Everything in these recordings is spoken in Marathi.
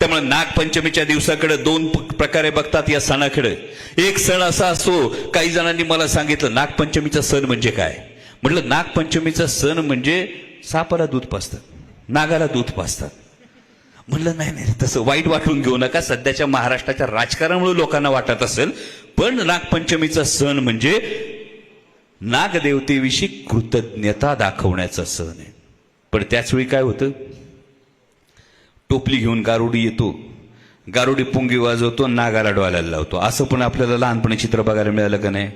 त्यामुळे नागपंचमीच्या दिवसाकडे दोन प्रकारे बघतात या सणाकडे. एक सण असा असतो काही जणांनी मला सांगितलं नागपंचमीचा सण म्हणजे काय? म्हटलं नागपंचमीचा सण म्हणजे सापाला दूध पाजतात नागाला दूध पाजतात. म्हणलं नाही नाही तसं वाईट वाटून घेऊ नका सध्याच्या महाराष्ट्राच्या राजकारणामुळे लोकांना वाटत असेल पण नागपंचमीचा सण म्हणजे नागदेवतेविषयी कृतज्ञता दाखवण्याचा सण आहे. पण त्याचवेळी काय होतं? टोपली घेऊन गारुडी येतो. गारुडी पुंगी वाजवतो नागाला डोळ्याला लावतो. असं पण आपल्याला लहानपणी चित्र बघायला मिळालं का नाही?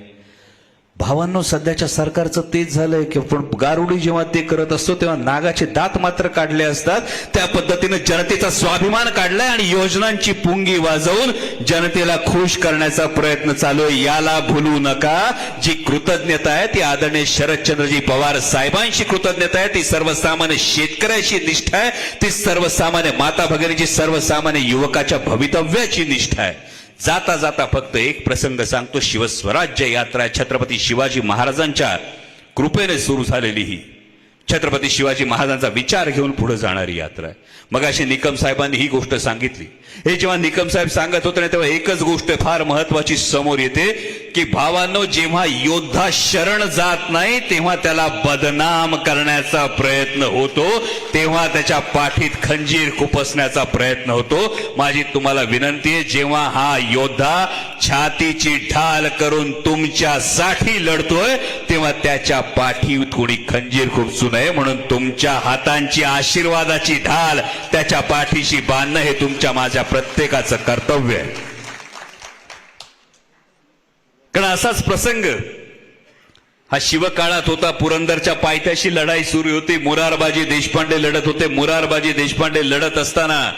भावांनो सध्याच्या सरकारचं तेच झालंय की पण गारुडी जेव्हा ते करत असतो तेव्हा नागाचे दात मात्र काढले असतात. त्या पद्धतीनं जनतेचा स्वाभिमान काढलाय आणि योजनांची पुंगी वाजवून जनतेला खुश करण्याचा प्रयत्न चालू आहे. याला भुलू नका. जी कृतज्ञता आहे ती आदरणीय शरदचंद्रजी पवार साहेबांशी कृतज्ञता आहे. ती सर्वसामान्य शेतकऱ्याची निष्ठा आहे. ती सर्वसामान्य माता भगिनीची सर्वसामान्य युवकाच्या भवितव्याची निष्ठा आहे. जाता जाता फक्त एक प्रसंग सांगतो. शिवस्वराज्य यात्रा छत्रपती शिवाजी महाराजांच्या कृपेने सुरू झालेली ही. छत्रपती शिवाजी महाराजांचा विचार घेऊन पुढे जाणारी यात्रा आहे. मग अशी निकम साहेबांनी ही गोष्ट सांगितली. हे जेव्हा निकम साहेब सांगत होते ना तेव्हा एकच गोष्ट फार महत्वाची समोर येते की भावांनो जेव्हा योद्धा शरण जात नाही तेव्हा त्याला बदनाम करण्याचा प्रयत्न होतो तेव्हा त्याच्या पाठीत खंजीर खुपसण्याचा प्रयत्न होतो. माझी तुम्हाला विनंती आहे जेव्हा हा योद्धा छातीची ढाल करून तुमच्यासाठी लढतोय तेव्हा त्याच्या पाठीत कोणी खंजीर खुपसू नये. म्हणून तुमच्या हातांची आशीर्वादाची ढाल त्याच्या पाठीशी बांधणं हे तुमच्या माझ्या प्रत्येकाचं कर्तव्य आहे. कारण असाच प्रसंग हा शिवकाळात होता पुरंदरच्या पायथ्याशी लढाई सुरू होती मुरारबाजी देशपांडे लढत होते मुरारबाजी देशपांडे लढत असताना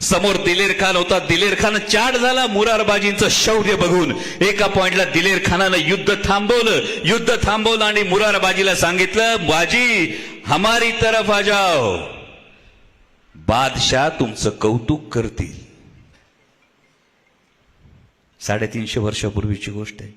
समोर दिलेर खान होता. दिलेर खान चाट झाला. मुरारबाजींचं शौर्य बघून एका पॉइंटला दिलेर खानानं युद्ध थांबवलं. युद्ध थांबवलं आणि मुरारबाजीला सांगितलं बाजी हमारी तरफ आ जाओ. बादशाह तुमचं कौतुक करतील. साडेतीनशे वर्षापूर्वीची गोष्ट आहे.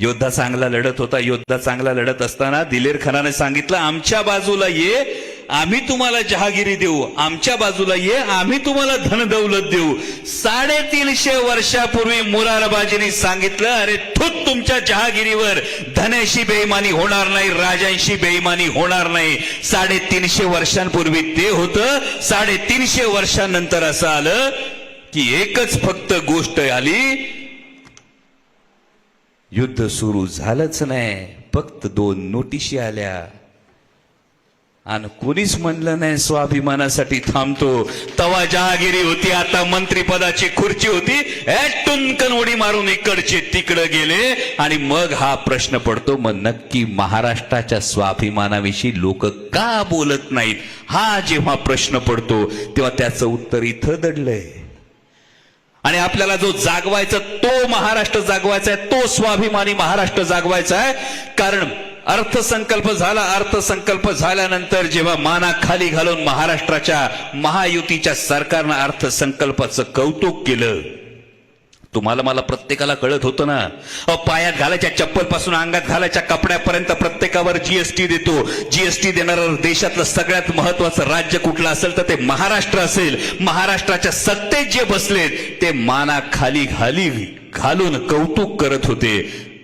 योद्धा चांगला लढत होता. योद्धा चांगला लढत असताना दिलेर खानाने सांगितलं आमच्या बाजूला ये. आम्ही तुम्हाला जहागिरी देऊ. आमच्या बाजूला ये आम्ही तुम्हाला धन दौलत देऊ. साडेतीनशे वर्षापूर्वी मुरारबाजींनी सांगितलं अरे थुत तुमच्या जहागिरीवर. धनाशी बेईमानी होणार नाही राजांशी बेईमानी होणार नाही. साडेतीनशे वर्षांपूर्वी ते होतं. साडेतीनशे वर्षांनंतर असं आलं की एकच फक्त गोष्ट आली. युद्ध सुरू झालंच नाही. फक्त दोन नोटिशी आल्या. आणि कोणीच म्हणलं नाही स्वाभिमानासाठी थांबतो. तवा जहागिरी होती आता मंत्रीपदाची खुर्ची होती. ए, टुनकन उडी मारून इकडचे तिकडे गेले. आणि मग हा प्रश्न पडतो मग नक्की महाराष्ट्राच्या स्वाभिमानाविषयी लोक का बोलत नाहीत? हा जेव्हा प्रश्न पडतो तेव्हा त्याचं उत्तर इथं दडलंय. आणि आपल्याला जो जागवायचा तो महाराष्ट्र जागवायचा आहे तो स्वाभिमानी महाराष्ट्र जागवायचा आहे. कारण अर्थसंकल्प झाला अर्थसंकल्प झाल्यानंतर जेव्हा माना खाली घालून महाराष्ट्राच्या महायुतीच्या सरकारनं अर्थसंकल्पाचं कौतुक केलं तुम्हाला मला प्रत्येकाला कळत होतं ना पायात घालायच्या चप्पलपासून अंगात घालायच्या कपड्यापर्यंत प्रत्येकावर जीएसटी देतो. जीएसटी देणारं देशातलं सगळ्यात महत्वाचं राज्य कुठलं असेल तर ते महाराष्ट्र असेल. महाराष्ट्राच्या सत्तेत जे बसलेत ते माना खाली घाली घालून कौतुक करत होते.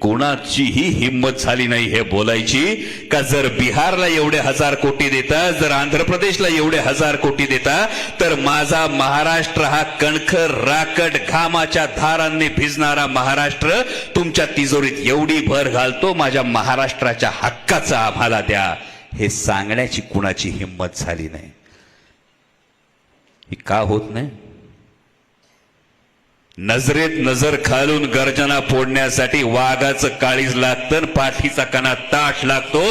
कोणाचीही हिंमत झाली नाही हे बोलायची. का जर बिहारला एवढे हजार कोटी देता जर आंध्र प्रदेशला एवढे हजार कोटी देता तर माझा महाराष्ट्र हा कणखर राकट घामाच्या धारांनी भिजणारा महाराष्ट्र तुमच्या तिजोरीत एवढी भर घालतो माझ्या महाराष्ट्राच्या हक्काचा आम्हाला द्या. हे सांगण्याची कुणाची हिंमत झाली नाही. ही का होत नाही? नजरेत नजर खालून गर्जना फोडण्यासाठी वाघाचं काळीज लागतं पाठीचा कणा ताट लागतो.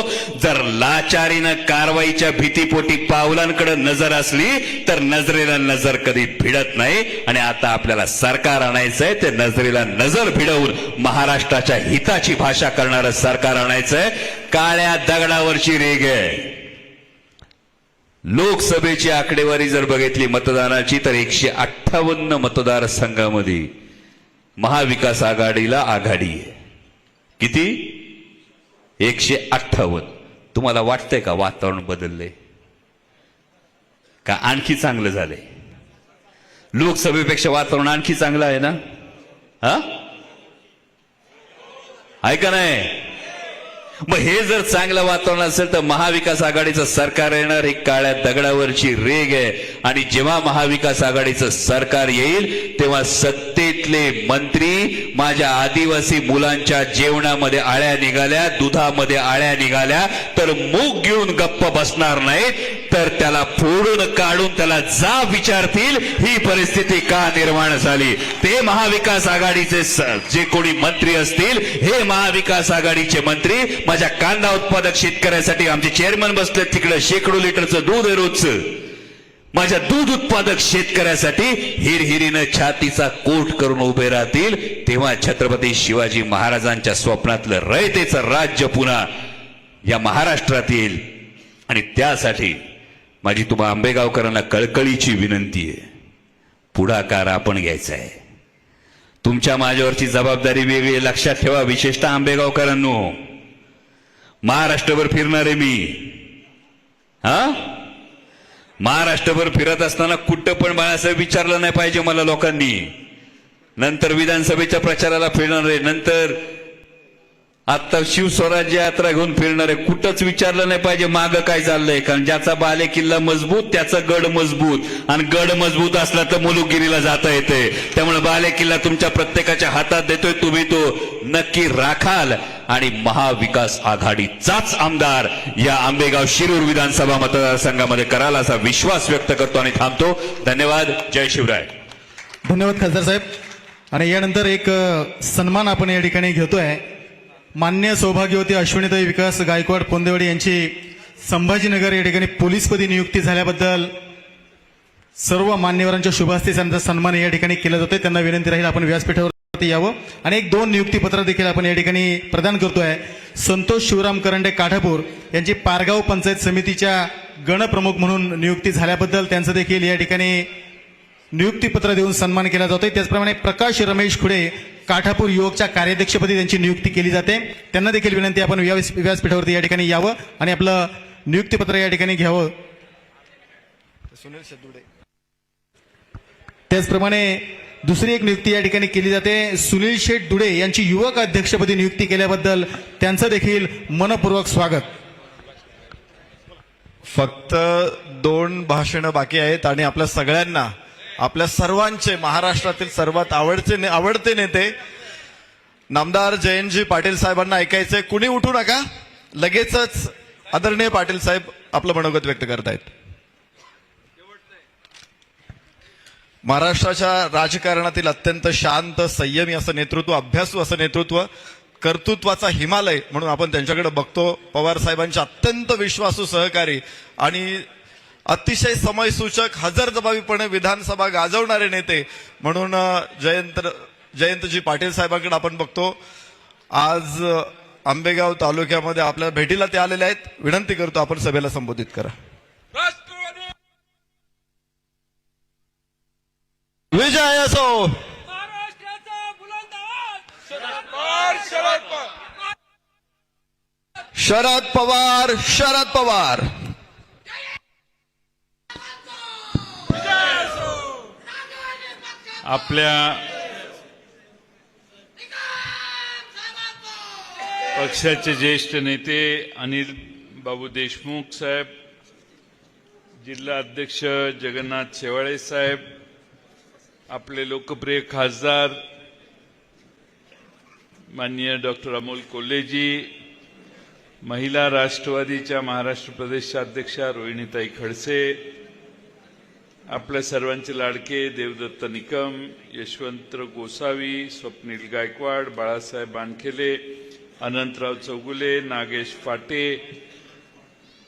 जर लाचारीनं कारवाईच्या भीतीपोटी पावलांकडे नजर असली तर नजरेला नजर कधी भिडत नाही. आणि आता आपल्याला सरकार आणायचंय ते नजरेला नजर भिडवून महाराष्ट्राच्या हिताची भाषा करणारं सरकार आणायचंय. काळ्या दगडावरची रेग आहे लोकसभेची आकडेवारी जर बघितली मतदानाची तर एकशे अठ्ठावन्न मतदारसंघामध्ये महाविकास आघाडीला आघाडी आहे. किती? एकशे अठ्ठावन्न. तुम्हाला वाटतंय का वातावरण बदललंय? का आणखी चांगलं झालंय? लोकसभेपेक्षा वातावरण आणखी चांगलं आहे ना? हा? ऐका नाही? मग हे जर चांगलं वातावरण असेल तर महाविकास आघाडीचं सरकार येणार. ही काळ्या दगडावरची रेग आहे. आणि जेव्हा महाविकास आघाडीचं सरकार येईल तेव्हा सत्तेतले मंत्री माझ्या आदिवासी मुलांच्या जेवणामध्ये आळ्या निघाल्या दुधामध्ये आळ्या निघाल्या तर मूग घेऊन गप्प बसणार नाही तर त्याला फोडून काढून त्याला जा विचारतील ही परिस्थिती का निर्माण झाली? ते महाविकास आघाडीचे जे कोणी मंत्री असतील हे महाविकास आघाडीचे मंत्री माझ्या कांदा उत्पादक शेतकऱ्यासाठी आमचे चेअरमन बसले तिकडे शेकडो लिटरचं दूध आहे रोजचं. माझ्या दूध उत्पादक शेतकऱ्यासाठी हिरहिरीनं छातीचा कोट करून उभे राहतील तेव्हा छत्रपती शिवाजी महाराजांच्या स्वप्नातलं रयतेचं राज्य पुन्हा या महाराष्ट्रात येईल. आणि त्यासाठी माझी तुम्हा आंबेगावकरांना कळकळीची विनंती आहे. पुढाकार आपण घ्यायचा आहे. तुमच्या माझ्यावरची जबाबदारी वेगळी आहे, लक्षात ठेवा विशेषतः आंबेगावकरांनो. महाराष्ट्रभर फिरणार आहे मी. हा? महाराष्ट्रभर फिरत असताना कुठं पण बाळासाहेब विचारलं नाही पाहिजे मला लोकांनी. नंतर विधानसभेच्या प्रचाराला फिरणार आहे. नंतर आता शिवस्वराज्य यात्रा घेऊन फिरणारे कुठंच विचारलं नाही पाहिजे मागं काय चाललंय. कारण ज्याचा बाले किल्ला मजबूत त्याचा गड मजबूत. आणि गड मजबूत असला तर मुलुगिरीला जाता येते. त्यामुळे बाले किल्ला तुमच्या प्रत्येकाच्या हातात देतोय तुम्ही तो. नक्की राखाल. आणि महाविकास आघाडीचाच आमदार या आंबेगाव शिरूर विधानसभा मतदारसंघामध्ये कराल असा विश्वास व्यक्त करतो आणि थांबतो. धन्यवाद. जय शिवराय. धन्यवाद खासदार साहेब. आणि यानंतर एक सन्मान आपण या ठिकाणी घेतोय. मान्य सौभाग्यवती अश्विनीताई विकास गायकवाड पोंदेवाडी यांची संभाजीनगर या ठिकाणी पोलीसपदी नियुक्ती झाल्याबद्दल सर्व मान्यवरांच्या शुभास्ती त्यांचा सन्मान या ठिकाणी केला जातोय त्यांना विनंती राहील आपण व्यासपीठावरती यावं. आणि एक दोन नियुक्तीपत्र देखील आपण या ठिकाणी प्रदान करतोय. संतोष शिवराम करंडे काठापूर यांची पारगाव पंचायत समितीच्या गणप्रमुख म्हणून नियुक्ती झाल्याबद्दल त्यांचं देखील या ठिकाणी नियुक्तीपत्र देऊन सन्मान केला जातोय. त्याचप्रमाणे प्रकाश रमेश खुडे काठापूर युवकच्या कार्याध्यक्षपदी त्यांची नियुक्ती केली जाते. त्यांना देखील विनंती आपण व्यास व्यासपीठावरती या ठिकाणी यावं आणि आपलं नियुक्तीपत्र या ठिकाणी घ्यावं. त्याचप्रमाणे दुसरी एक नियुक्ती या ठिकाणी केली जाते. सुनील शेठ दुडे यांची युवक अध्यक्षपदी नियुक्ती केल्याबद्दल त्यांचं देखील मनपूर्वक स्वागत. फक्त दोन भाषणं बाकी आहेत आणि आपल्या सगळ्यांना आपल्या सर्वांचे महाराष्ट्रातील सर्वात आवडचे ने- आवडते नेते नामदार जयंतजी पाटील साहेबांना ऐकायचे कुणी उठू नका? लगेचच आदरणीय पाटील साहेब आपलं मनोगत व्यक्त करतायत. महाराष्ट्राच्या राजकारणातील अत्यंत शांत संयमी असं नेतृत्व अभ्यासू असं नेतृत्व कर्तृत्वाचा हिमालय म्हणून आपण त्यांच्याकडे बघतो. पवार साहेबांचे अत्यंत विश्वासू सहकारी आणि अतिशय समयसूचक हजरजबाबीपणे विधानसभा गाजवणारे नेते म्हणून जयंत जयंतजी पाटील साहेबांकडे आपण बघतो. आज आंबेगाव तालुक्यामध्ये आपल्या भेटीला ते आलेले आहेत. विनंती करतो आपण सभेला संबोधित करा. राष्ट्रवादी विजय असो! महाराष्ट्राचा बुलंद आवाज! शरद पवार शरद पवार शरद पवार शरद पवार आपल्या पक्षाचे ज्येष्ठ नेते अनिल बाबू देशमुख साहेब जिल्हा अध्यक्ष जगन्नाथ शेवाळे साहेब आपले लोकप्रिय खासदार माननीय डॉक्टर अमोल कोल्हेजी महिला राष्ट्रवादीच्या महाराष्ट्र प्रदेशच्या अध्यक्षा रोहिणीताई खडसे आपल्या सर्वांचे लाडके देवदत्त निकम यशवंतराव गोसावी स्वप्नील गायकवाड बाळासाहेब बानखेले अनंतराव चौगुले नागेश फाटे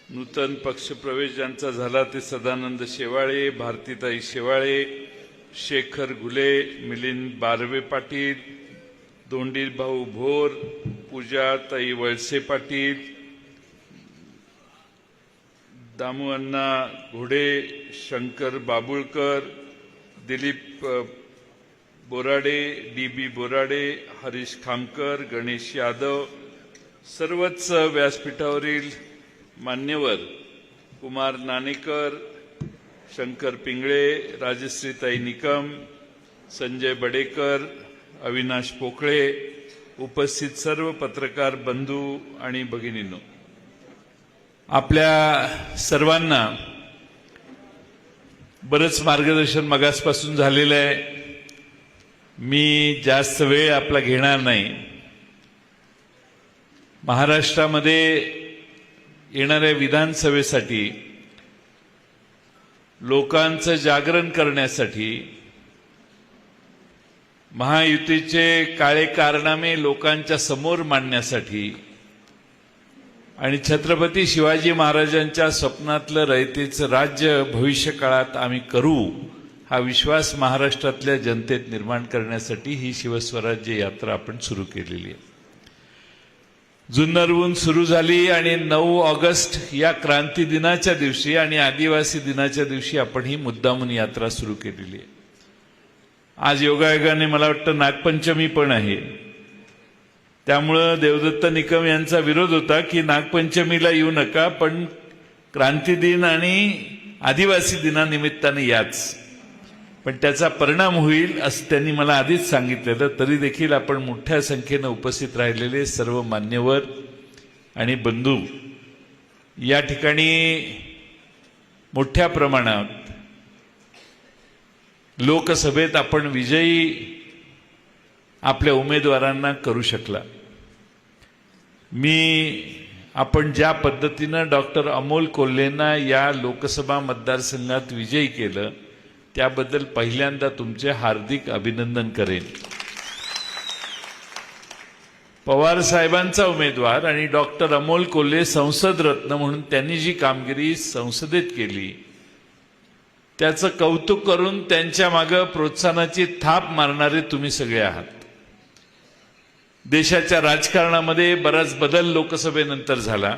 नूतन पक्षप्रवेश ज्यांचा झाला ते सदानंद शेवाळे भारतीताई शेवाळे शेखर घुले मिलिंद बारवे पाटील दोंडीर भाऊ भोर पूजा ताई वळसे पाटील दामू अण्णा घुडे शंकर बाबुळकर दिलीप बोराडे डी बी बोराडे हरीश खामकर गणेश यादव सर्वच व्यासपीठावरील मान्यवर कुमार नाणेकर शंकर पिंगळे राजश्रीताई निकम संजय बडेकर अविनाश पोकळे उपस्थित सर्व पत्रकार बंधू आणि भगिनींनो. आपल्या सर्वांना बरंच मार्गदर्शन मगासपासून झालेलं आहे. मी जास्त वेळ आपला घेणार नाही. महाराष्ट्रामध्ये येणाऱ्या विधानसभेसाठी लोकांचं जागरण करण्यासाठी महायुतीचे काळे कारनामे लोकांच्या समोर मांडण्यासाठी आणि छत्रपती शिवाजी महाराजांच्या स्वप्नातलं रयतेचं राज्य भविष्य काळात आम्ही करू हा विश्वास महाराष्ट्रातल्या जनतेत निर्माण करण्यासाठी ही शिवस्वराज्य यात्रा आपण सुरू केलेली आहे. जुन्नरहून सुरू झाली आणि नऊ ऑगस्ट या क्रांती दिनाच्या दिवशी आणि आदिवासी दिनाच्या दिवशी आपण ही मुद्दामून यात्रा सुरू केलेली आहे. आज योगायोगाने मला वाटतं नागपंचमी पण आहे. त्यामुळं देवदत्त निकम यांचा विरोध होता की नागपंचमीला येऊ नका पण क्रांती दिन आणि आदिवासी दिनानिमित्ताने याच. पण त्याचा परिणाम होईल असं त्यांनी मला आधीच सांगितलेलं. तरी देखील आपण मोठ्या संख्येनं उपस्थित राहिलेले सर्व मान्यवर आणि बंधू. या ठिकाणी मोठ्या प्रमाणात लोकसभेत आपण विजयी आपल्या उमेदवारांना करू शकला. मी आपण ज्या पद्धतीनं डॉक्टर अमोल कोल्हेंना या लोकसभा मतदारसंघात विजयी केलं त्याबद्दल पहिल्यांदा तुमचे हार्दिक अभिनंदन करेन. पवार साहेबांचा उमेदवार आणि डॉक्टर अमोल कोल्हे संसद रत्न म्हणून त्यांनी जी कामगिरी संसदेत केली त्याचं कौतुक करून त्यांच्या मागं प्रोत्साहनाची थाप मारणारे तुम्ही सगळे आहात. देशाच्या राजकारणामध्ये बराच बदल लोकसभेनंतर झाला.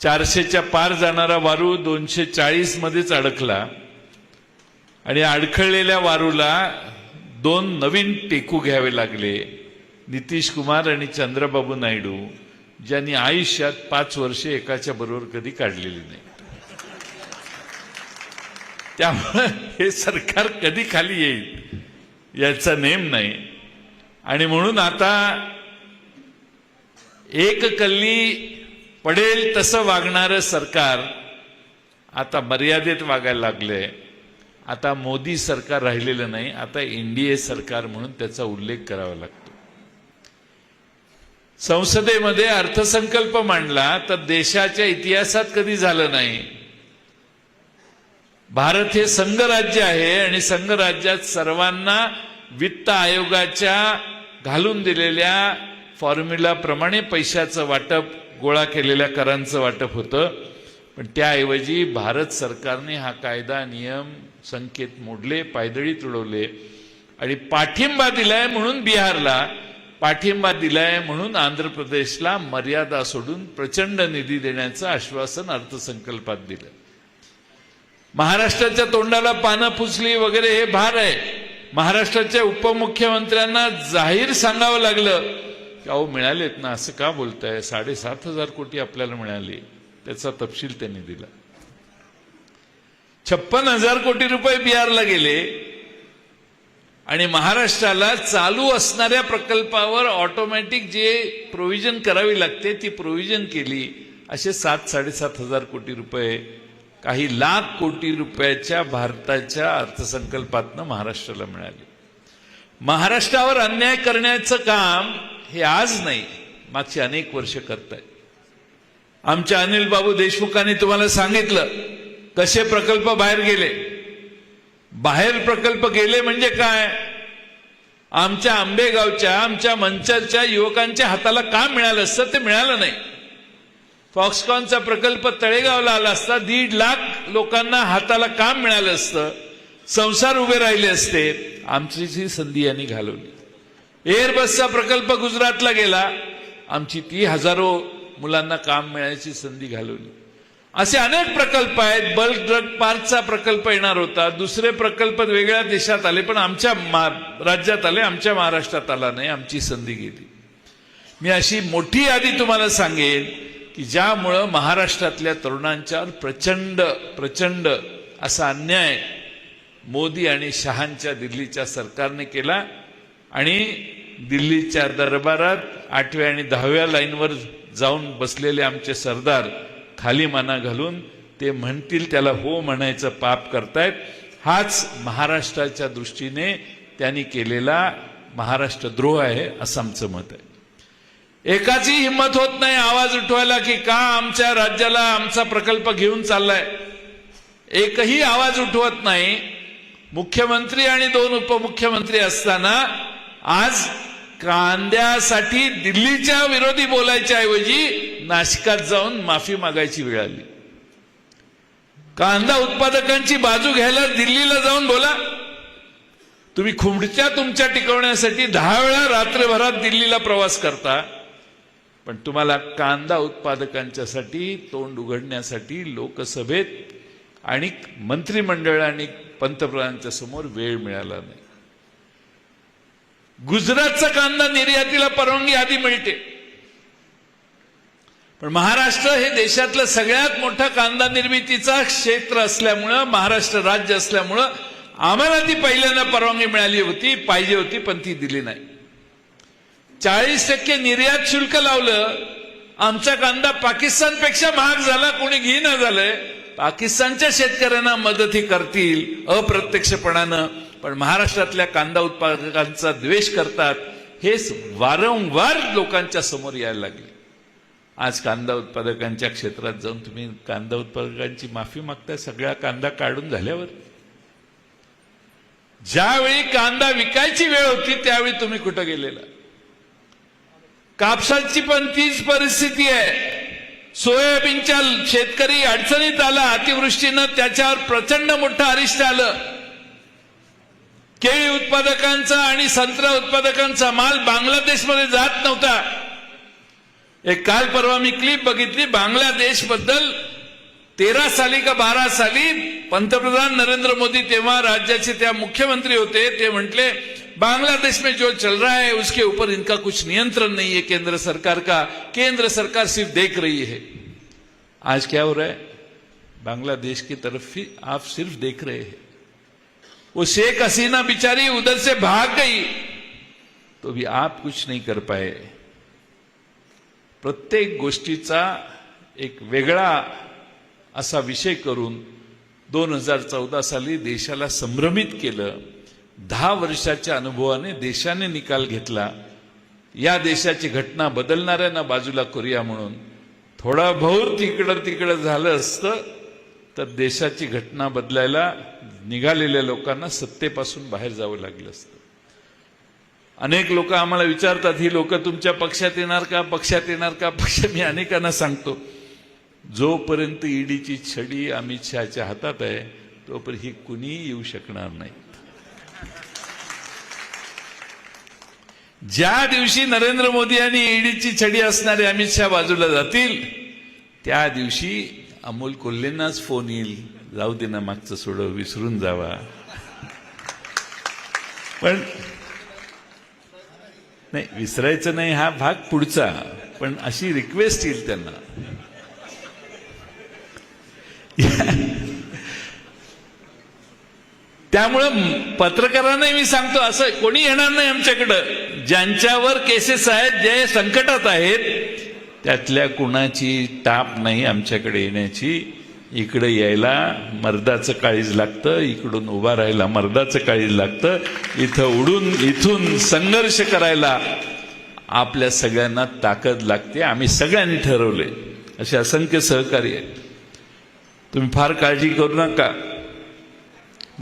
चारशेच्या पार जाणारा वारू दोनशे चाळीस मध्येच अडकला. आणि अडखळलेल्या वारूला दोन नवीन टेकू घ्यावे लागले. नितीश कुमार आणि चंद्रबाबू नायडू ज्यांनी आयुष्यात पाच वर्षे एकाच्या बरोबर कधी काढलेली नाही त्यामुळे हे सरकार कधी खाली येईल याचा नेम नाही. आणि म्हणून आता एक कल्ली पडेल तसं वागणारं सरकार आता मर्यादेत वागायला लागलंय आता मोदी सरकार राहिलेलं नाही आता एनडीए सरकार म्हणून त्याचा उल्लेख करावा लागतो. संसदेमध्ये अर्थसंकल्प मांडला तर देशाच्या इतिहासात कधी झालं नाही. भारत हे संघराज्य आहे आणि संघराज्यात सर्वांना वित्त आयोगाच्या घालून दिलेल्या फॉर्म्युलाप्रमाणे पैशाचं वाटप गोळा केलेल्या करांचं वाटप होतं. पण त्याऐवजी भारत सरकारने हा कायदा नियम संकेत मोडले पायदळी तुडवले आणि पाठिंबा दिलाय म्हणून बिहारला पाठिंबा दिलाय म्हणून आंध्र प्रदेशला मर्यादा सोडून प्रचंड निधी देण्याचं आश्वासन अर्थसंकल्पात दिलं. महाराष्ट्राच्या तोंडाला पानं पुसली वगैरे हे भार आहे. महाराष्ट्राच्या उपमुख्यमंत्र्यांना जाहीर सांगावं लागलं. की अहो मिळालेत ना असं का बोलताय? साडेसात हजार कोटी आपल्याला मिळाले. त्याचा तपशील त्यांनी दिला. छप्पन हजार कोटी रुपये बिहारला गेले. आणि महाराष्ट्राला चालू असणाऱ्या प्रकल्पावर ऑटोमॅटिक जे प्रोव्हिजन करावी लागते ती प्रोव्हिजन केली असे सात साडेसात हजार कोटी रुपये काही लाख कोटी रुपयाच्या भारताच्या अर्थसंकल्पातनं महाराष्ट्राला मिळाले. महाराष्ट्रावर अन्याय करण्याचं काम हे आज नाही मागची अनेक वर्ष करतायत. आमच्या अनिल बाबू देशमुखांनी तुम्हाला सांगितलं कसे प्रकल्प बाहेर गेले? बाहेर प्रकल्प गेले म्हणजे काय? आमच्या आंबेगावच्या आमच्या मंचरच्या युवकांच्या हाताला काम मिळालं? असतं ते मिळालं नाही. फॉक्सकॉनचा प्रकल्प तळेगावला आला असता दीड लाख लोकांना हाताला काम मिळालं असतं. संसार उभे राहिले असते. आमची जी संधी यांनी घालवली. एअरबसचा प्रकल्प गुजरातला गेला. आमची ती हजारो मुलांना काम मिळायची संधी घालवली. असे अनेक प्रकल्प आहेत. बल्क ड्रग पार्कचा प्रकल्प येणार होता. दुसरे प्रकल्प वेगळ्या देशात आले पण आमच्या मा- राज्यात आले आमच्या महाराष्ट्रात आला नाही आमची संधी गेली. मी अशी मोठी यादी तुम्हाला सांगेन. की ज्यामुळं महाराष्ट्रातल्या तरुणांच्यावर प्रचंड प्रचंड असा अन्याय मोदी आणि शहांच्या दिल्लीच्या सरकारने केला आणि दिल्लीच्या दरबारात आठव्या आणि दहाव्या लाईनवर जाऊन बसलेले आमचे सरदार खाली माना घालून ते म्हणतील त्याला हो म्हणायचं पाप करतायत. हाच महाराष्ट्राच्या दृष्टीने त्यांनी केलेला महाराष्ट्र द्रोह आहे असं आमचं मत आहे. एकाची हिंमत होत नाही आवाज उठवायला की का आमच्या राज्याला आमचा प्रकल्प घेऊन चाललाय. एकही आवाज उठवत नाही. मुख्यमंत्री आणि दोन उपमुख्यमंत्री असताना आज कांद्यासाठी दिल्लीच्या विरोधी बोलायच्या ऐवजी नाशिकात जाऊन माफी मागायची वेळ आली. कांदा उत्पादकांची बाजू घ्यायला दिल्लीला जाऊन बोला. तुम्ही खुमडच्या तुमच्या टिकवण्यासाठी दहा वेळा रात्रभरात दिल्लीला प्रवास करता. पण तुम्हाला कांदा उत्पादकांच्यासाठी तोंड उघडण्यासाठी लोकसभेत आणि मंत्रिमंडळ आणि पंतप्रधानांच्या समोर वेळ मिळाला नाही. गुजरातचा कांदा निर्यातीला परवानगी आधी मिळते. पण महाराष्ट्र हे देशातलं सगळ्यात मोठा कांदा निर्मितीचा क्षेत्र असल्यामुळं महाराष्ट्र राज्य असल्यामुळं आम्हाला ती पहिल्यांदा परवानगी मिळाली होती पाहिजे होती पण ती दिली नाही. चाळीस टक्के निर्यात शुल्क लावलं आमचा कांदा पाकिस्तानपेक्षा महाग झाला कोणी घेईना झालंय. पाकिस्तानच्या शेतकऱ्यांना मदतही करतील अप्रत्यक्षपणानं. पण महाराष्ट्रातल्या कांदा उत्पादकांचा द्वेष करतात हे वारंवार लोकांच्या समोर यायला लागले. आज कांदा उत्पादकांच्या क्षेत्रात जाऊन तुम्ही कांदा उत्पादकांची माफी मागताय सगळ्या कांदा काढून झाल्यावर? ज्यावेळी कांदा विकायची वेळ होती त्यावेळी तुम्ही कुठं गेलेला? कापसाची पण तीच परिस्थिती आहे. सोयाबीनच्या शेतकरी अडचणीत आला अतिवृष्टीनं त्याच्यावर प्रचंड मोठं अरिष्ट आलं. केळी उत्पादकांचा आणि संत्रा उत्पादकांचा माल बांगलादेशमध्ये जात नव्हता. एक काल परवा मी क्लिप बघितली बांगलादेशबद्दल तेरा साली का बारा साली पंतप्रधान नरेंद्र मोदी तेव्हा राज्याचे त्या मुख्यमंत्री होते ते म्हटले बांग्लादेश में जो चल रहा है उसके ऊपर इनका कुछ नियंत्रण नहीं है केंद्र सरकार का। केंद्र सरकार सिर्फ देख रही है। आज क्या हो रहा है? बांग्लादेश की तरफ ही आप सिर्फ देख रहे हैं। वो शेख हसीना बिचारी उधर से भाग गई। तो भी आप कुछ नहीं कर पाए। प्रत्येक गोष्टीचा एक वेगळा असा विषय करून दोन हजार चौदा साली देशाला संभ्रमित केलं. दहा वर्षाच्या अनुभवाने देशाने निकाल घेतला. या देशाची घटना बदलणाऱ्यांना बाजूला करूया म्हणून. थोडा बहुत तिकडं तिकडं झालं असतं तर देशाची घटना बदलायला निघालेल्या लोकांना सत्तेपासून बाहेर जावं लागलं असतं. अनेक लोक आम्हाला विचारतात ही लोक तुमच्या पक्षात येणार का? पक्षात येणार का? पक्ष मी अनेकांना सांगतो जोपर्यंत ईडीची छडी अमित शहाच्या हातात आहे तोपर्यंत ही कुणीही येऊ शकणार नाही. ज्या दिवशी नरेंद्र मोदी आणि ईडीची छडी असणारे अमित शहा बाजूला जातील त्या दिवशी अमोल कोल्हेंनाच फोन येईल. जाऊ दे ना मागचं सोडव विसरून जावा. पण नाही विसरायचं नाही हा भाग पुढचा पण अशी रिक्वेस्ट येईल त्यांना. त्यामुळं पत्रकारांनाही मी सांगतो असं कोणी येणार नाही आमच्याकडं. ज्यांच्यावर केसेस आहेत जे संकटात आहेत त्यातल्या कुणाची टाप नाही आमच्याकडे येण्याची. इकडे यायला मर्दाचं काळीज लागतं इकडून उभा राहायला मर्दाचं काळीज लागतं. इथं उडून इथून संघर्ष करायला आपल्या सगळ्यांना ताकद लागते. आम्ही सगळ्यांनी ठरवले असे असंख्य सहकारी आहेत. तुम्ही फार काळजी करू नका.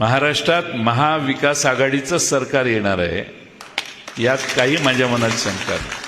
महाराष्ट्रात महाविकास आघाडीचं सरकार येणार आहे यात काही माझ्या मनात शंका नाही.